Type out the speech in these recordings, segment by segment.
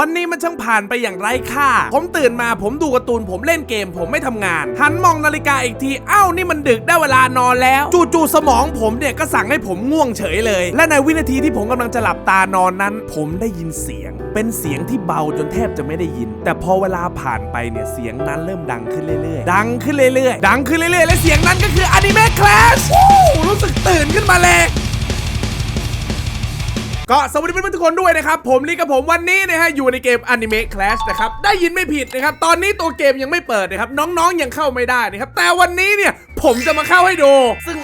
วันนี้มันช่างผ่านไปอย่างไร้ค่า ผมตื่นมาผมดูการ์ตูนผมเล่นเกมผมไม่ทำงาน หันมองนาฬิกาอีกที เอ้านี่มันดึกได้เวลานอนแล้ว จู่ๆสมองผมเนี่ยก็สั่งให้ผมง่วงเฉยเลย และในวินาทีที่ผมกำลังจะหลับตานอนนั้น ผมได้ยินเสียง เป็นเสียงที่เบาจนแทบจะไม่ได้ยิน แต่พอเวลาผ่านไปเนี่ยเสียงนั้นเริ่มดังขึ้นเรื่อยๆ ดังขึ้นเรื่อยๆ ดังขึ้นเรื่อยๆ และเสียงนั้นก็คืออนิเมะคลาสรู้สึกตื่นขึ้นมาเลย ก็สวัสดีเพื่อนๆทุกคนด้วยนะครับ ผมลีกับผมวันนี้นะฮะอยู่ในเกม Anime Clash นะครับ ได้ยินไม่ผิดนะครับ ตอนนี้ตัวเกมยังไม่เปิดนะครับ น้องๆยังเข้าไม่ได้นะครับ แต่วันนี้เนี่ยผมจะมาเข้าให้ดู ซึ่ง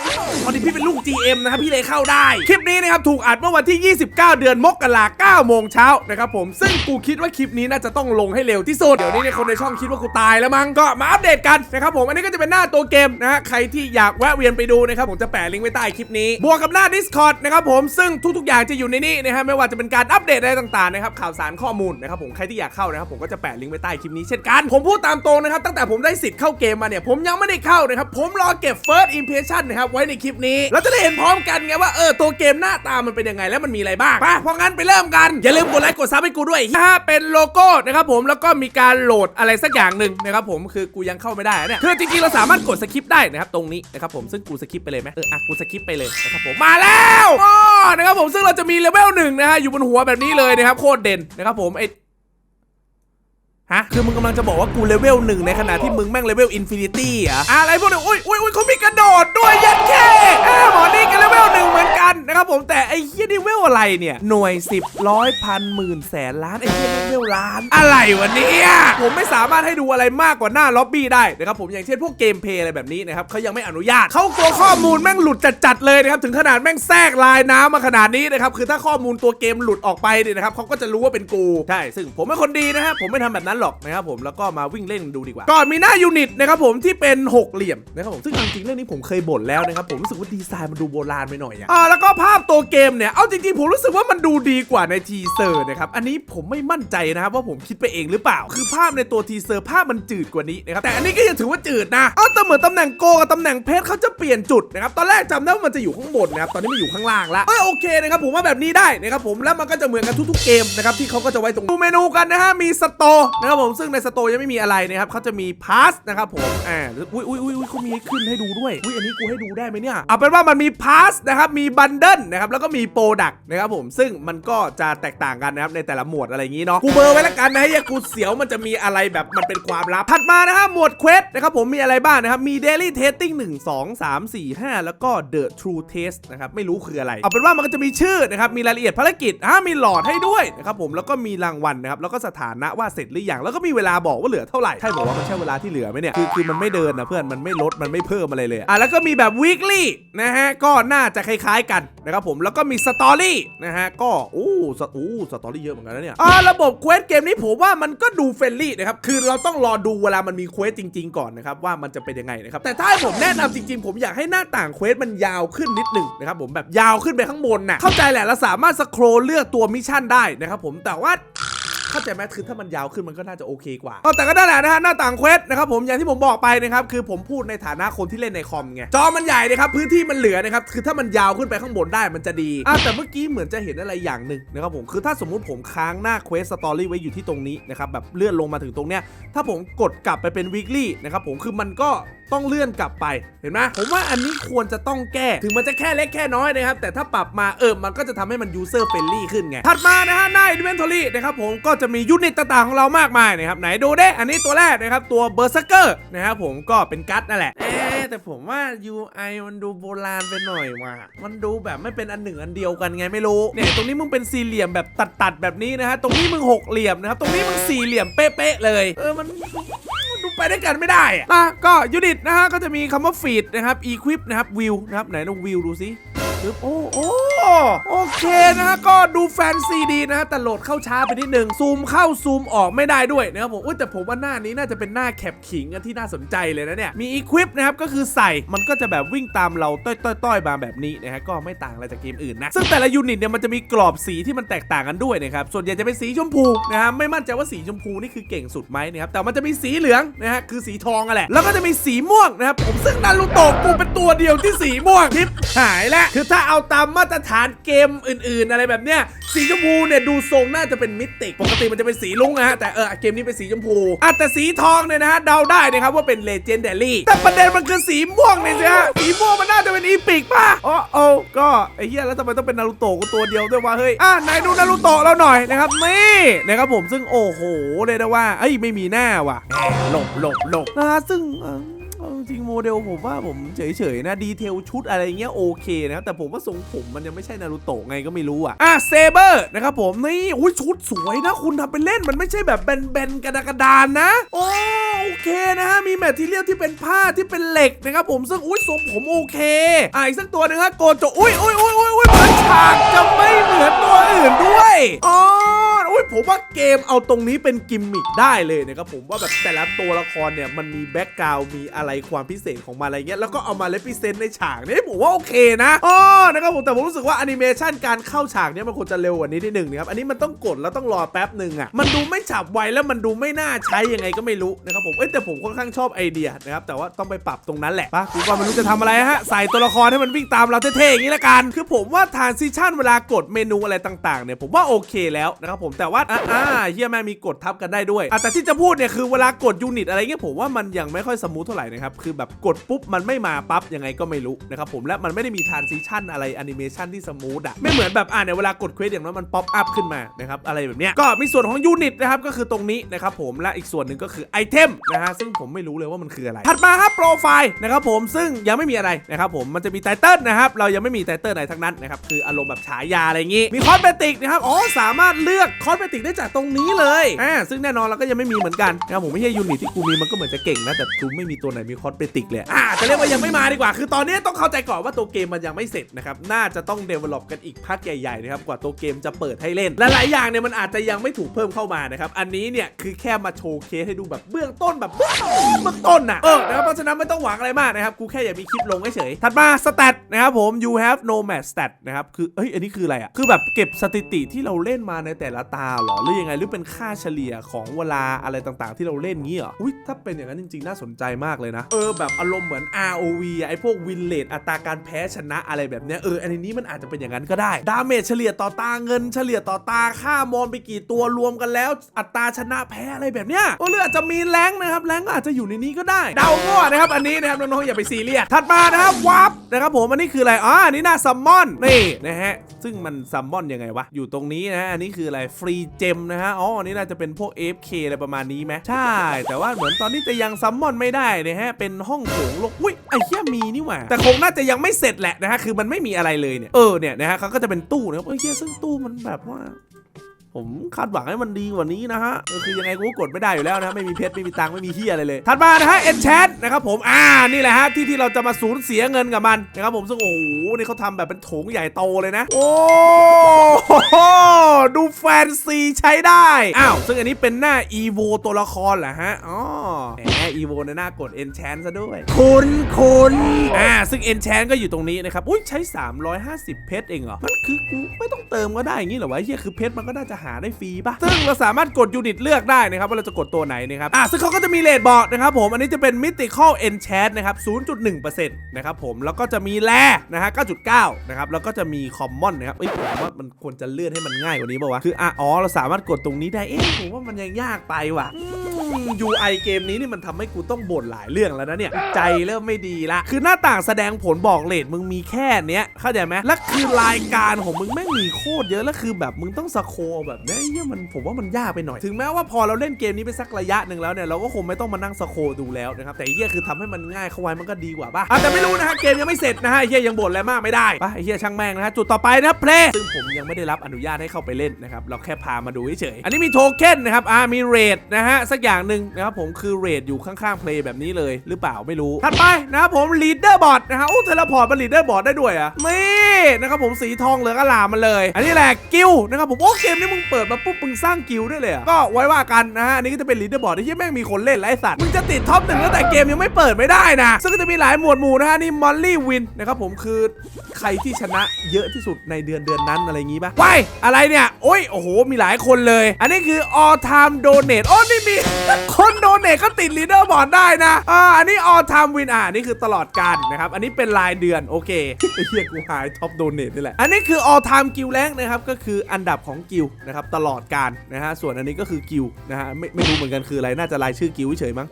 พอดีพี่เป็นลูก GM นะครับ พี่เลยเข้าได้ คลิปนี้นะครับ ถูกอัดเมื่อวันที่ 29 เดือนมกราคม9โมงเช้านะครับผมซึ่งกูคิดว่าคลิปนี้น่าจะต้องลงให้เร็วที่สุดเดี๋ยวนี้เนี่ยคนในช่องคิดว่ากูตายแล้วมั้งก็มาอัปเดตกันนะครับผมอันนี้ก็จะเป็นหน้าตัวเกมนะฮะใครที่อยากแวะเวียนไปดูนะครับผมจะแปะลิงก์ไว้ใต้คลิปนี้บวกกับหน้า Discord นะครับผมซึ่งทุกๆอย่างจะอยู่ในนี้นะฮะไม่ว่าจะเป็นการอัปเดตอะไรต่างๆนะครับข่าวสารข้อมูลนะครับผมใครที่อยากเข้านะครับผมก็จะแปะลิงก์ไว้ใต้คลิปนี้เช่นกันผมพูดตามตรงนะครับตั้งแต่ผมได้สิทธิ์เข้าเกมมาเนี่ยผมยังไม่ได้เข้านะครับผมรอเก็บ first impression นะครับไว้ในคลิปนี้เราจะได้เห็นพร้อมกันไงว่าเออตัวเกมหน้าตามันเป็นยังไงแล้วมันมีอะไรบ้างไปเพราะงั้นไปเริ่มกันอย่าลืมกดไลค์กดซับให้กูด้วยนะฮะเป็นโลโก้นะครับผมแล้วก็มีการโหลดอะไรสักอย่างหนึ่งนะครับผมคือกูยังเข้าไม่ได้เนี่ยคือจริงๆเราสามารถกดสคิปได้นะครับตรงนี้นะครับผมซึ่งกูสคิปไปเลยไหมเอออะกูสคิปไปเลยนะครับผมมาแล้วอ๋อนะครับผมซึ่งเราจะมีเลเวลหนึ่งนะฮะอยู่บนหัวแบบนี้เลยนะครับโคตรเด่นนะครับผมไอ ฮะคือมึงกำลังจะบอกว่ากูเลเวลหนึ่งในขณะที่มึงแม่งเลเวลอินฟินิตี้อะอะไรพวกนี้อุ้ยอุ้ยอุ้ยเขามีกระโดดด้วยยัดแค่เออหมอนี่ก็เลเวลหนึ่งเหมือนกันนะครับผมแต่ไอ้เฮียนี่เวลอะไรเนี่ย หน่วยสิบร้อยพันหมื่นแสนล้านไอ้เฮียนี่เวลล้าน อะไรวะเนี่ยผมไม่สามารถให้ดูอะไรมากกว่าหน้าล็อบบี้ได้นะครับผมอย่างเช่นพวกเกมเพลย์อะไรแบบนี้นะครับเขายังไม่อนุญาตเขากลัวข้อมูลแม่งหลุดจัดๆเลยนะครับถึงขนาดแม่งแทรกลายน้ำมาขนาดนี้นะครับคือถ้าข้อมูลตัวเกมหลุดออกไปเนี่ยนะครับเขาก็จะรู้ว่าเป็นกูใช่ซึ่งผมเป็นคนดีนะฮะผมไม่ทำแบบนั้นหรอกนะครับผมแล้วก็มาวิ่งเล่นดูดีกว่าก่อนมีหน้ายูนิตนะครับผมที่เป็นหกเหลี่ยมนะครับผมซึ่งจริงๆเรื่องนี้ผมเคยบ่นแล้วนะครับผมรู้สึกว่าดีไซน์มันดูโบราณไปหน่อยอะอ่าแล้วก็ภาพตัวเกมเนี่ยเอาจริงๆผมรู้สึกว่ามันดูดีกว่าในทีเซอร์นะครับอันนี้ผมไม่มั่นใจนะครับว่าผมคิดไปเองหรือเปล่า คือภาพในตัวทีเซอร์ภาพมันจืดกว่านี้นะครับแต่อันนี้ก็ยังถือว่าจืดนะเอาแต่เหมือนตำแหน่งโกกับตำแหน่งเพชรเขาจะเปลี่ยนจุดนะครับตอนแรกจำได้ว่ามันจะอยู่ข้างบนนะครับตอนนี้มันอยู่ข้างล่างล้วเอยโอเคนะครับผมว่าแบบนี้ได้นะครับผมแล้วมันก็จะเหมือนกันทุกๆเกมนะครับที่เขาก็จะไว้ตรงดูเมนูกันนะฮะมีสโตนะครับผมซึ่งในสโตยังไม่มีอะไรนะครับเขาจะมีพาสนะครับผมอ่าอุ้ยอุ้ยอุ้ยอุ้ยเขามีให้ขึ้นให้ดูด้วยอุ้ยอันนี้กูให้ดูได้ไหมเนี่ยเอาเป็นว่ามันมีพาสนะครับมีบันเดิลนะครับแล้วก็มีโปรดักนะครับผมซึ่งมันก็จะแตกต่างกันนะครับในแต่ละหมวดอะไรอย่างนี้เนาะกูเบอร์ไว้แล้วกันนะให้ยากูเสียวมันจะมีอะไรแบบมันเป็นความลับถัดมานะฮะหมวดเควสนะครับผมมีอะไรบ้างนะครับมี daily testing 1 2 3 4 5 แล้วก็ the true test นะครับไม่รู้คืออะไร เอาเป็นว่ามันก็จะมีชื่อนะครับมีรายละเอียดภารกิจอ่ามีหลอดให้ด้วยนะครับผมแล้วก็มีรางวัลนะครับแล้วก็สถานะว่าเสร็จหรือยังแล้วก็มีเวลาบอกว่าเหลือเท่าไหร่ใช่บอกว่ามันใช่เวลาที่เหลือไหมเนี่ยคือคือมันไม่เดินนะเพื่อนมันไม่ลดมันไม่เพิ่มอะไรเลยอะแล้วก็มีแบบ weekly นะฮะก็น่าจะคล้ายๆกันนะครับผมแล้วก็มี story นะฮะก็โอ้สโอ้สตอรี่เยอะเหมือนกันนะเนี่ยอ่าระบบเควสเกมนี้ผมว่ามันก็ดูเฟรนลี่นะครับคือเราต้องรอดูเวลามันมีเควสจริง ๆ ก่อนนะครับว่ามันจะเป็นยังไงนะครับแต่ถ้าผมแนะนำจริง ๆ ผมอยากให้หน้าต่างเควสมันยาวขึ้นนิดหนึ่งนะครับผมแบบยาวขึ้นไปข้างบนน่ะเข้าใจแหละเราสามารถสครอลเลือกตัวมิชชั่นได้นะครับผมแต่ว่า เข้าใจไหมคือถ้ามันยาวขึ้นมันก็น่าจะโอเคกว่าแต่ก็ได้แหละนะฮะหน้าต่างเควสนะครับผมอย่างที่ผมบอกไปนะครับคือผมพูดในฐานะคนที่เล่นในคอมไงจอมันใหญ่นะครับพื้นที่มันเหลือนะครับคือถ้ามันยาวขึ้นไปข้างบนได้มันจะดีอะแต่เมื่อกี้เหมือนจะเห็นอะไรอย่างหนึ่งนะครับผมคือถ้าสมมุติผมค้างหน้าเควสสตอรี่ไว้อยู่ที่ตรงนี้นะครับแบบเลื่อนลงมาถึงตรงเนี้ยถ้าผมกดกลับไปเป็น weekly นะครับผมคือมันก็ ต้องเลื่อนกลับไปเห็นไหมผมว่าอันนี้ควรจะต้องแก้ ถึงมันจะแค่เล็กแค่น้อยนะครับ แต่ถ้าปรับมาเออมันก็จะทำให้มัน user friendly ขึ้นไง ถัดมานะฮะหน้า inventory นะครับผมก็จะมียูนิตต่างๆของเรามากมายนะครับไหนดูเด้อันนี้ตัวแรกนะครับตัว berserker นะครับผมก็เป็นกัตนั่นแหละเอ๊ะแต่ผมว่า UI มันดูโบราณไปหน่อยว่ะ มันดูแบบไม่เป็นอันหนึ่งอันเดียวกันไงไม่รู้ เนี่ยตรงนี้มึงเป็นสี่เหลี่ยมแบบตัดๆแบบนี้นะฮะ ตรงนี้มึงหกเหลี่ยมนะครับ ตรงนี้มึงสี่เหลี่ยมเป๊ะๆเลย เออมันมันดู ไปด้วยกันไม่ได้อะนะก็ยูนิตนะฮะก็จะมีคำว่าฟีดนะครับอีควิปนะครับวิวนะครับไหนลองวิวดูสิ ปึ๊บโอ้โอ้โอเคนะฮะก็ดูแฟนซีดีนะฮะแต่โหลดเข้าช้าไปนิดนึงซูมเข้าซูมออกไม่ได้ด้วยนะครับผมอุ๊ยแต่ผมว่าหน้านี้น่าจะเป็นหน้าแคปขิงที่น่าสนใจเลยนะเนี่ยมี equip นะครับก็คือใส่มันก็จะแบบวิ่งตามเราต้อยๆต้อยๆมาแบบนี้นะฮะก็ไม่ต่างอะไรจากเกมอื่นนะซึ่งแต่ละยูนิตเนี่ยมันจะมีกรอบสีที่มันแตกต่างกันด้วยนะครับส่วนใหญ่จะเป็นสีชมพูนะฮะไม่มั่นใจว่าสีชมพูนี่คือเก่งสุดไหมนะครับแต่มันจะมีสีเหลืองนะฮะคือสีทองอะแหละแล้วก็จะมีสีม่วงนะครับผมซึ่งนารูโตะกูเป็นตัวเดียวที่สีม่วงทิปหายแล้วคือถ้าเอาตามมาตรฐานเกมอื่น ๆ อะไรแบบเนี้ยสีชมพูเนี่ยดูทรงน่าจะเป็นมิติปกติมันจะเป็นสีลุ้งนะฮะแต่เออเกมนี้เป็นสีชมพูอะแต่สีทองเนี่ยนะฮะเดาได้นะครับว่าเป็นเลเจนเดรี่แต่ประเด็นมันคือสีม่วงเนี่ยสิฮะสีม่วงมันน่าจะเป็นอีพิกป่ะอ๋อโอ้ก็ไอ้เหี้ยแล้วทำไมต้องเป็นนารูโตะกูตัวเดียวด้วยวะเฮ้ยอะไหนดูนารูโตะเราหน่อยนะครับนี่นะครับผมซึ่งโอ้โหเลยนะว่าเอ้ยไม่มีหน้าว่ะหลบหลบหลบนะซึ่ง จริงโมเดลผมว่าผมเฉยๆนะดีเทลชุดอะไรเงี้ยโอเคนะครับแต่ผมว่าทรงผมมันยังไม่ใช่นารูโตะไงก็ไม่รู้อะอะเซเบอร์นะครับผมนี่อุ้ยชุดสวยนะคุณทำเป็นเล่นมันไม่ใช่แบบแบนๆกระดากระดานนะโอ้โอเคนะฮะมีแมททีเรียลที่เป็นผ้าที่เป็นเหล็กนะครับผมซึ่งอุ้ยทรงผมโอเคอะอีกสักตัวนึงฮะโกโจอุ้ยอุ้ยอุ้ยอุ้ยอุ้ยมันฉากจะไม่เหมือนตัวอื่นด้วยอ๋อ ผมว่าเกมเอาตรงนี้เป็นกิมมิคได้เลยนะครับผมว่าแบบแต่ละตัวละครเนี่ยมันมีแบ็กกราวมีอะไรความพิเศษของมันอะไรเงี้ยแล้วก็เอามาเลพิเซนต์ในฉากนี้ผมว่าโอเคนะอ๋อนะครับผมแต่ผมรู้สึกว่าแอนิเมชันการเข้าฉากเนี้ยมันควรจะเร็วกว่านี้นิดหนึ่งนะครับอันนี้มันต้องกดแล้วต้องรอแป๊บหนึ่งอะมันดูไม่ฉับไวแล้วมันดูไม่น่าใช้ยังไงก็ไม่รู้นะครับผมเอ้แต่ผมค่อนข้างชอบไอเดียนะครับแต่ว่าต้องไปปรับตรงนั้นแหละปะกูก็ไม่รู้จะทำอะไรฮะใส่ตัวละครให้มันวิ่งตามเราเท่ๆอย่างนี้ละกันคือผมว่าทานซิชันเวลากดเมนูอะไรต่างๆเนี่ยผมว่าโอเคแล้วนะครับผมแต่ว่าอ่าอ่าเฮียแม่มีกดทับกันได้ด้วยอะแต่ที่จะพูดเนี่ยคือเวลากดยูนิตอะไรเงี้ยผมว่ามันยังไม่ค่อยสมูทเท่าไหร่นะครับคือแบบกดปุ๊บมันไม่มาปั๊บยังไงก็ไม่รู้นะครับผมและมันไม่ได้มีทานซิชันอะไรแอนิเมชันที่สมูทอะไม่เหมือนแบบอ่าเนี่ยเวลากดเควสอย่างนั้นมันป๊อปอัพขึ้นมานะครับอะไรแบบเนี้ยก็มีส่วนของยูนิตนะครับก็คือตรงนี้นะครับผมและอีกส่วนหนึ่งก็คือไอเทมนะฮะซึ่งผมไม่รู้เลยว่ามันคืออะไร ถัดมาครับโปรไฟล์นะครับผมซึ่งยังไม่มีอะไรนะครับผมมันจะมีไตเติลนะครับเรายังไม่มีไตเติลไหนทั้งนั้นนะครับคืออารมณ์แบบฉายาอะไรอย่างงี้มีคอสเมติกนะครับอ๋อสามารถเลือกคอสเมติกได้จากตรงนี้เลยอ่าซึ่งแน่นอนเราก็ยังไม่มีเหมือนกันนะผมไม่ใช่ยูนิตที่กูมีมันก็เหมือนจะเก่งนะแต่กูไม่มีตัวไหนมีคอสเมติกเลยอ่าจะเรียกว่ายังไม่มาดีกว่า คือตอนนี้ต้องเข้าใจก่อนว่าตัวเกมมันยังไม่เสร็จนะครับน่าจะต้องเดเวล็อปกันอีกพักใหญ่ๆนะครับกว่าตัวเกมจะเปิดให้เล่นและหลายอย่างเนี่ยมันอาจจะยังไม่ถูกเพิ่มเข้ามานะครับอันนี้เนี่ยคือแค่มาโชว์เคสให้ดูแบบเบื้องต้นแบบเบื้องต้นน่ะเออนะครับเพราะฉะนั้นไม่ต้องหวังอะไรมากนะครับกูแค่อยากมีคลิปลงเฉยๆถัดมาสเตตนะครับผม you have no match stat นะครับคือเอ้ยอันนี้คืออะไรอะคือแบบเก็บสถิติที่เราเล่นมาในแต่ละตาหรอหรือยังไงหรือเป็นค่าเฉลี่ยของเวลาอะไรต่างๆ ที่เราเล่นงี้เหรออุ้ยถ้าเป็นอย่างนั้นจริง ๆ น่าสนใจมากเลยนะ เออแบบอารมณ์เหมือน ROV ไอพวกวินเลดอัตราการแพ้ชนะอะไรแบบเนี้ยเอออันนี้มันอาจจะเป็นอย่างนั้นก็ได้ดาเมจเฉลี่ยต่อตาเงินเฉลี่ยต่อตาค่ามอนไปกี่ตัวรวมกันแล้ว อัตราชนะแพ้อะไรแบบเนี้ยเออหรืออาจจะมีแรงนะครับแรงก็อาจจะอยู่ในนี้ก็ได้เดามั่วนะครับอันนี้นะครับน้องๆอย่าไปซีเรียสถัดมานะครับวับนะครับผมอันนี้คืออะไรอ๋ออันนี้น้าซัมมอนนี่นะฮะซึ่งมันซัมมอนยังไงวะอยู่ตรงนี้นะอันนี้คืออะไรฟรีเจมนะฮะ อ๋ออันนี้น่าจะเป็นพวก AFK อะไรประมาณนี้ไหมใช่ แต่ว่าเหมือนตอนนี้จะยังซัมมอนไม่ได้นะฮะ เป็นห้องโถงลกอุ้ยไอ้เหี้ยมีนี่หว่า แต่คงน่าจะยังไม่เสร็จแหละนะฮะ คือมันไม่มีอะไรเลยเนี่ย เออ เนี่ยนะฮะเขาก็จะเป็นตู้นะครับเอ้ยเหี้ยซึ่งตู้มันแบบว่า ผมคาดหวังให้มันดีกว่านี้นะฮะเออคือยังไงกูก็กดไม่ได้อยู่แล้วนะไม่มีเพชรไม่มีตังค์ไม่มีเฮียอะไรเลยถัดมานะฮะเอ็นแชนนะครับผมอ่านี่แหละฮะที่ที่เราจะมาสูญเสียเงินกับมันนะครับผมซึ่งโอ้โหนี่เขาทำแบบเป็นโถงใหญ่โตเลยนะ โอ้โหดูแฟนซีใช้ได้อ้าวซึ่งอันนี้เป็นหน้าอีโวตัวละครเหรอฮะอ๋อแหมอีโวในหน้ากดเอนแชนซะด้วย คุณคุณอ่าซึ่งเอนแชนก็อยู่ตรงนี้นะครับอุ้ยใช้ 350 เพชรเองเหรอมันคือกูไม่ต้องเติมก็ได้อย่างนี้เหรอวะเฮียคือเพชรมันก็น่าจะหาได้ฟรีป่ะซึ่งเราสามารถกดยูนิตเลือกได้นะครับว่าเราจะกดตัวไหนนะครับอะซึ่งเขาก็จะมีเลทบอกนะครับผมอันนี้จะเป็นมิติคอลเอนแชทนะครับ 0.1%นะครับผมแล้วก็จะมีแร่นะฮะ 9.9 นะครับแล้วก็จะมีคอมมอนนะครับเอ้ยผมว่ามันควรจะเลื่อนให้มันง่ายกว่านี้ป่าวะคืออะอ๋อเราสามารถกดตรงนี้ได้เอ๊ะผมว่ามันยังยากไปว่ะ UI เกมนี้นี่มันทำให้กูต้องบ่นหลายเรื่องแล้วนะเนี่ย ใจเริ่มไม่ดีละ คือหน้าต่างแสดงผลบอกเลทมึงมีแค่เนี้ย เข้าใจไหมและคือรายการของมึงแม่งมีโคตรเยอะ แล้วคือแบบมึงต้องสโคแบบเนี้ยเหี้ยมันผมว่ามันยากไปหน่อย ถึงแม้ว่าพอเราเล่นเกมนี้ไปสักระยะหนึ่งแล้วเนี่ยเราก็คงไม่ต้องมานั่งสโคดูแล้วนะครับ แต่เฮียคือทำให้มันง่ายเข้าไว้มันก็ดีกว่าป่ะแต่ไม่รู้นะฮะเกมยังไม่เสร็จนะฮะเฮียยังบ่นอะไรมากไม่ได้ป่ะไอ้เฮียช่างแม่งนะฮะจุดต่อไปนะเพลซึ่งผมยังไม่ได้รับอนุญาตให้เข้าไปเล่นนะครับเราแค่พามาดูเฉยๆอันนี้มีโทเค็นนะครับอ่ามีเรทนะฮะสักอย่างหนึ่งนะครับผมคือเรทอยู่ข้างๆเพลย์แบบนี้เลยหรือเปล่าไม่รู้ถัดไปนะครับผมลีดเดอร์บอทนะฮะโอ้เทเลพอร์ตมาลีดเดอร์บอทได้ด้วยอะมี นะครับผมสีทองเหลืองอลามมาเลย อันนี้แหละกิลนะครับผมโอ้เกมนี้มึงเปิดมาปุ๊บมึงสร้างกิลได้เลยก็ไว้ว่ากันนะฮะอันนี้ก็จะเป็นลีดเดอร์บอร์ดที่แม่งมีคนเล่นไรสัตว์มึงจะติดท็อปหนึ่งตั้งแต่เกมยังไม่เปิดไม่ได้นะซึ่งก็จะมีหลายหมวดหมู่นะฮะนี่มอลลี่วินนะครับผมคือใครที่ชนะเยอะที่สุดในเดือนเดือนนั้นอะไรอย่างงี้ปะว้ายอะไรเนี่ยโอ้ยโอ้โหมีหลายคนเลย อันนี้คือ all time donate โอ้นี่มีคนโดเนทก็ติดลีดเดอร์บอร์ดได้นะอ่าอันนี้ all time win อ่านี่คือตลอดการนะครับอันนี้เป็นรายเดือนโอเคไอ้เฮียกูหายท็อปโดเนทนี่แหละ อันนี้คือ all time กิลแรงนะครับ ก็คืออันดับของกิลนะครับ ตลอดการนะฮะ ส่วนอันนี้ก็คือกิลนะฮะ ไม่ไม่รู้เหมือนกันคืออะไร น่าจะรายชื่อกิลเฉยมั้ง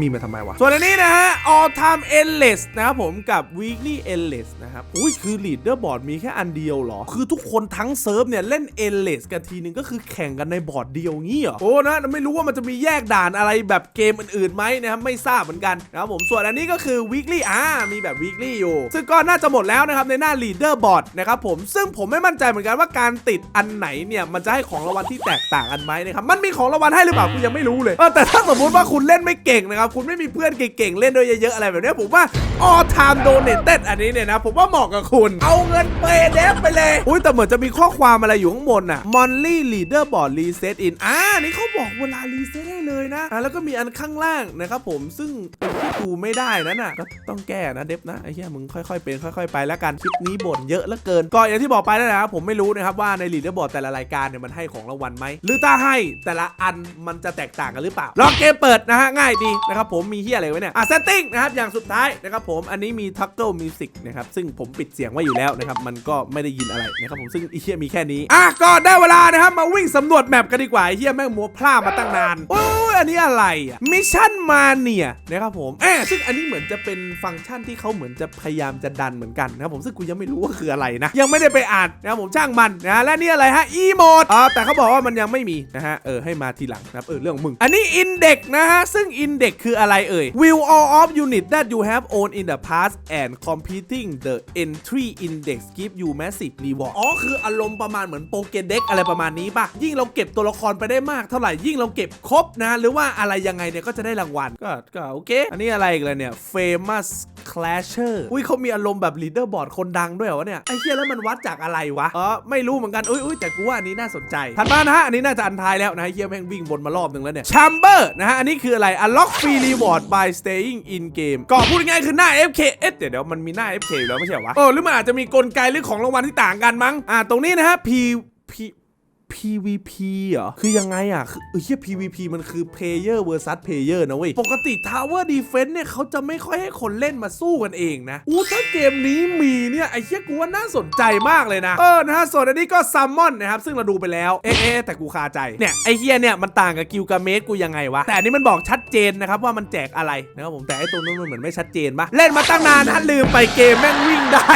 มีมาทำไมวะ ส่วนอันนี้นะฮะ all time endless นะครับผมกับ weekly endless นะครับ อุ้ยคือ leader board มีแค่อันเดียวเหรอ คือทุกคนทั้งเซิร์ฟเนี่ย เล่น endless กันทีนึงก็คือแข่งกันในบอร์ดเดียวงี้เหรอ โอ้นะ ไม่รู้ว่ามันจะมีแยกด่านอะไรแบบเกมอื่นๆไหมนะครับ ไม่ทราบเหมือนกันนะครับผม ส่วนอันนี้ก็คือ weekly อ่า มีแบบ weekly อยู่ ซึ่งก็น่าจะหมดแล้วนะครับในหน้า leader board นะครับผม ซึ่งผมไม่มั่นใจเหมือนกันว่าการติดอันไหนเนี่ยมันจะให้ของรางวัลที่แตกต่างกันไหมนะครับ มันมีของรางวัลให้หรือเปล่ากูยังไม่รู้เลยแต่ถ้าสมมติว่าคุณเล่นไม่เก่งนะครับคุณไม่มีเพื่อนเก่งๆเล่นด้วยเยอะๆอะไรแบบนี้ผมว่า all time donated อันนี้เนี่ยนะ ผมว่าเหมาะกับคุณ เอาเงินเปเดฟไปเลย อุ้ยแต่เหมือนจะมีข้อความอะไรอยู่ข้างบนอะ monthly leaderboard reset in อ่านี่เขาบอกเวลา reset ให้เลยนะอ่าแล้วก็มีอันข้างล่างนะครับผมซึ่งเป็นที่ดูไม่ได้นั่นน่ะก็ต้องแก้นะเดฟนะไอ้เหี้ยมึงค่อยๆเป็นค่อย ๆ ไปแล้วกันคลิปนี้บ่นเยอะเหลือเกินก็อย่างที่บอกไปแล้วนะครับผมไม่รู้นะครับว่าใน leaderboard แต่ละรายการเนี่ยมันให้ของรางวัลไหมหรือถ้าให้แต่ละอันมันจะแตกต่างกันหรือเปล่าลองเกมเปิดนะฮะง่ายดีนะครับผมมีเฮียอะไรไว้เนี่ยอะ setting นะครับอย่างสุดท้ายนะครับผมอันนี้มี toggle music นะครับซึ่งผมปิดเสียงไว้อยู่แล้วนะครับมันก็ไม่ได้ยินอะไรนะครับผมซึ่งเฮียมีแค่นี้อะก็ได้เวลานะครับมาวิ่งสำรวจแมปกันดีกว่าเฮียแม่งมัวพลาดมาตั้งนานโอ้ยอันนี้อะไรอะมิชชั่นมาเนี่ยนะครับผมแอบซึ่งอันนี้เหมือนจะเป็นฟังก์ชันที่เขาเหมือนจะพยายามจะดันเหมือนกันนะครับผมซึ่งกูยังไม่รู้ว่าคืออะไรนะ ยังไม่ได้ไปอ่านนะครับผมช่างมันนะและนี่อะไรฮะ e mode อ่าแต่เขาบอกว่ามันยังไม่มีนะฮะเออให้มาทีหลังนะครับเออเรื่องมึง อันนี้ index นะฮะซึ่ง index คืออะไรเอ่ย will all of unit that you have owned in the past and completing the entry index give you massive reward อ๋อคืออารมณ์ประมาณเหมือนโปเกเด็กอะไรประมาณนี้ป่ะ ยิ่งเราเก็บตัวละครไปได้มากเท่าไหร่ยิ่งเราเก็บครบนะ หรือว่าอะไรยังไงเนี่ยก็จะได้รางวัล ก็ก็โอเค อันนี้อะไรอีกเลยเนี่ย famous clasher อุ้ยเขามีอารมณ์แบบ leader board คนดังด้วยเหรอวะเนี่ยไอ้เหี้ยแล้วมันวัดจากอะไรวะอ๋อไม่รู้เหมือนกันอุ้ยอุ้ยแต่กูว่าอันนี้น่าสนใจถัดมานะฮะอันนี้น่าจะอันท้ายแล้วนะเหี้ยแม่งวิ่งวนมารอบหนึ่งแล้วเนี่ย chamber นะฮะอันนี้คืออะไร unlock free reward by staying in game ก็พูดง่ายๆคือหน้า FK เอ๊ะเดี๋ยวเดี๋ยวมันมีหน้า FK อยู่แล้วไม่ใช่เหรอวะเออหรือมันอาจจะมีกลไกหรือของรางวัลที่ต่างกันมั้งอ่าตรงนี้นะฮะ P P PVP เหรอ คือยังไงอะคือเฮีย PVP มันคือ Player vs Player นะเว้ย ปกติ Tower Defense เนี่ยเขาจะไม่ค่อยให้คนเล่นมาสู้กันเองนะ อู้ถ้าเกมนี้มีเนี่ย ไอ้เฮียกูว่าน่าสนใจมากเลยนะ เออ นะฮะ ส่วนอันนี้ก็ Summon นะครับ ซึ่งเราดูไปแล้ว เอ๊ะแต่กูคาใจ เนี่ย ไอ้เฮียเนี่ย มันต่างกับกิลกาเมสกูยังไงวะ แต่อันนี้มันบอกชัดเจนนะครับว่ามันแจกอะไรนะครับผม แต่ไอ้ตัวนู้นมันเหมือนไม่ชัดเจนปะเล่นมาตั้งนานนะลืมไปเกมแม่งวิ่งได้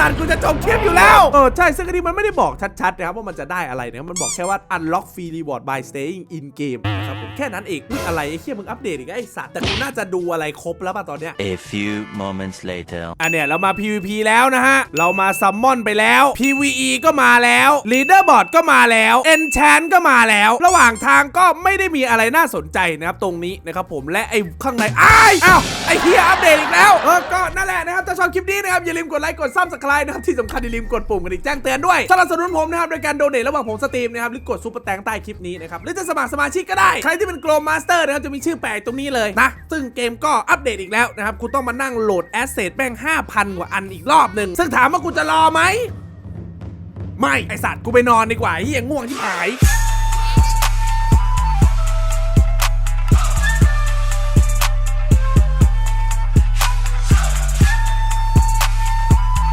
สัตว์กูจะจบคลิปอยู่แล้ว เออใช่ซึ่งอันนี้มันไม่ได้บอกชัดๆนะครับว่ามันจะได้อะไรนะครับมันบอกแค่ว่า unlock free reward by staying in game นะครับผมแค่นั้นเองอุ๊ยอะไรไอ้เหี้ยมึงอัปเดตอีกแล้วไอ้สัตว์แต่กูน่าจะดูอะไรครบแล้วป่ะตอนเนี้ย A few moments later. อันเนี้ยเรามา PVP แล้วนะฮะเรามาซัมมอนไปแล้ว PVE ก็มาแล้ว Leaderboard ก็มาแล้ว Enchant ก็มาแล้ว ระหว่างทางก็ไม่ได้มีอะไรน่าสนใจนะครับตรงนี้นะครับผมและไอ้ข้างในอ้ายอ้าวไอ้เฮียอัปเดตอีกแล้วเออก็นั่นแหละนะครับถ้าชอบคลิปนี้นะครับอย่าลืมกดไลค์กดไลค์นะครับที่สำคัญอย่าลืมกดปุ่มกระดิ่งแจ้งเตือนด้วยสนับสนุนผมนะครับโดยการโดเนทระหว่างผมสตรีมนะครับหรือกดซุปเปอร์แตงใต้คลิปนี้นะครับหรือจะสมัครสมาชิกก็ได้ใครที่เป็นโกลมาสเตอร์นะครับจะมีชื่อแปลกตรงนี้เลยนะซึ่งเกมก็อัปเดตอีกแล้วนะครับคุณต้องมานั่งโหลดแอสเซทแม่ง5,000 กว่าอันอีกรอบหนึ่งซึ่งถามว่ากูจะรอไหมไม่ไอสัตว์กูไปนอนดีกว่าเฮียง่วงที่หาย